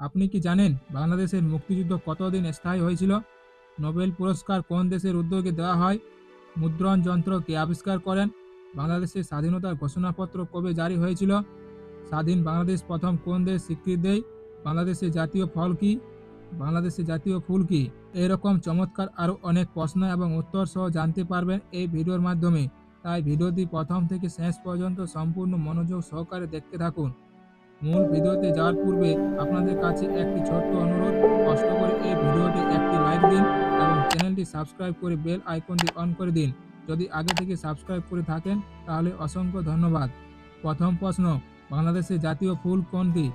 আপনি কি জানেন বাংলাদেশের মুক্তিযুদ্ধ কতদিন স্থায়ী হয়েছিল? নোবেল পুরস্কার কোন দেশের উদ্যোগে দেওয়া হয়? মুদ্রণ যন্ত্র কে আবিষ্কার করেন? বাংলাদেশের স্বাধীনতার ঘোষণাপত্র কবে জারি হয়েছিল? স্বাধীন বাংলাদেশ প্রথম কোন দেশ স্বীকৃতি দেয়? বাংলাদেশের জাতীয় ফল কি? বাংলাদেশের জাতীয় ফুল কি? এরকম চমৎকার আরও অনেক প্রশ্ন এবং উত্তর সহ জানতে পারবেন এই ভিডিওর মাধ্যমে। তাই ভিডিওটি প্রথম থেকে শেষ পর্যন্ত সম্পূর্ণ মনোযোগ সহকারে দেখতে থাকুন। মূল ভিডিওতে যাওয়ার পূর্বে আপনাদের কাছে একটি ছোট্ট অনুরোধ। কষ্ট করে এই ভিডিওটি একটি লাইক দিন এবং চ্যানেলটি সাবস্ক্রাইব করে বেল আইকনটি অন করে দিন। যদি আগে থেকে সাবস্ক্রাইব করে থাকেন, তাহলে অসংখ্য ধন্যবাদ। প্রথম প্রশ্ন, বাংলাদেশের জাতীয় ফুল কোনটি?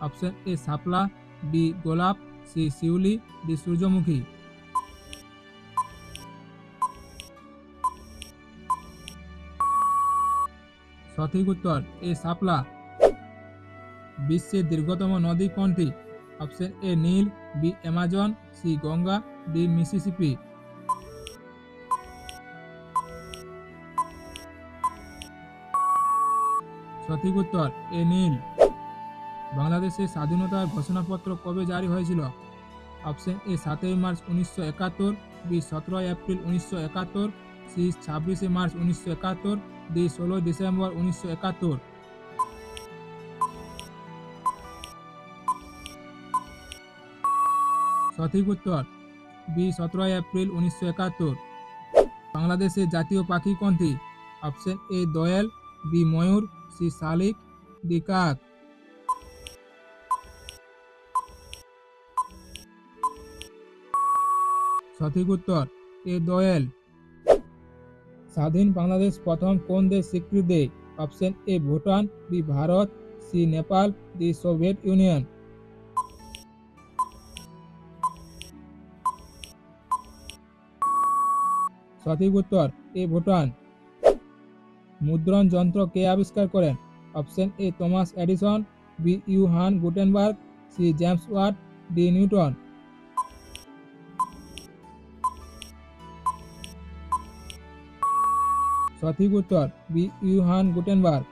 অপশন এ, শাপলা, বি, গোলাপ, সি, শিউলি, ডি, সূর্যমুখী। সঠিক উত্তর, এ, শাপলা। বিশ্বের দীর্ঘতম নদী কোনটি? Option A Nile, B Amazon, C Ganga, D Mississippi. সঠিক উত্তর, এ নীল। বাংলাদেশের স্বাধীনতার ঘোষণাপত্র কবে জারি হয়েছিল? অপশন এ সাতই মার্চ উনিশশো একাত্তর, বি সতেরোই এপ্রিল উনিশশো একাত্তর, সি ছাব্বিশে মার্চ উনিশশো একাত্তর, ডি ষোলোই ডিসেম্বর উনিশশো একাত্তর। সঠিক উত্তর বি, সতেরোই এপ্রিল উনিশশো একাত্তর। বাংলাদেশের জাতীয় পাখি কোনটি? অপশন এ, দোয়েল, বি, ময়ূর, সি, শালিক, ডি, কাক। সঠিক উত্তর এ, দোয়েল। স্বাধীন বাংলাদেশ প্রথম কোন দেশ স্বীকৃতি? দেয় option A, Bhutan, B, Bharat, C, Nepal, D, Soviet Union. সঠিক উত্তর এ ভুটান। মুদ্রণ যন্ত্র কে আবিষ্কার করেন? Option A, Thomas Edison, B, Johann Gutenberg, C, James Watt, D, Newton. সঠিক উত্তর বি, ইউহান গুটেনবার্গ।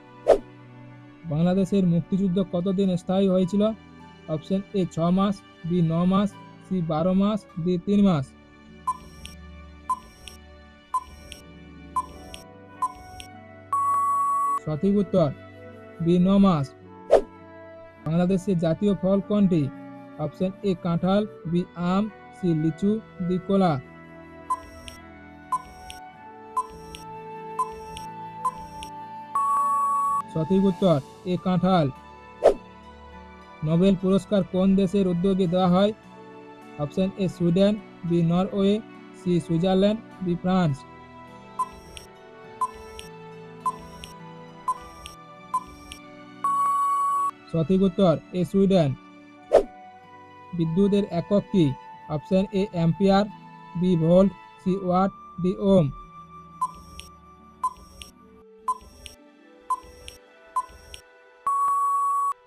বাংলাদেশের মুক্তিযুদ্ধ কতদিন স্থায়ী হয়েছিল? অপশন এ, ছ মাস, বি, ন মাস, সি, বারো মাস, ডি, তিন মাস। সঠিক উত্তর বি মাস বাংলাদেশের জাতীয় ফল কোনটি? অপশন এ, কাঁঠাল, বি, আম, সি, লিচু, ডি, কলা। সঠিক উত্তর, এ, কাঁঠাল। নোবেল পুরস্কার কোন দেশের উদ্যোগে দেওয়া হয়? Option A, Sweden, B, Norway, C, Switzerland, B, France. সঠিক উত্তর এ সুইডেন। বিদ্যুতের একক কি? Option A, ampere, B, volt, C, watt, D, ohm.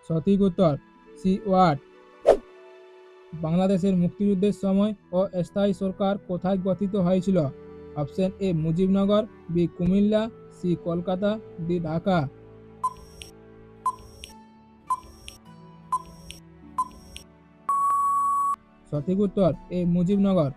সঠিক উত্তর সি, ওয়াট। বাংলাদেশের মুক্তিযুদ্ধের সময় অস্থায়ী সরকার কোথায় গঠিত হয়েছিল? Option A, Mujibnagar, B, Comilla, C, Kolkata, D, Dhaka. সঠিক উত্তর এ মুজিবনগর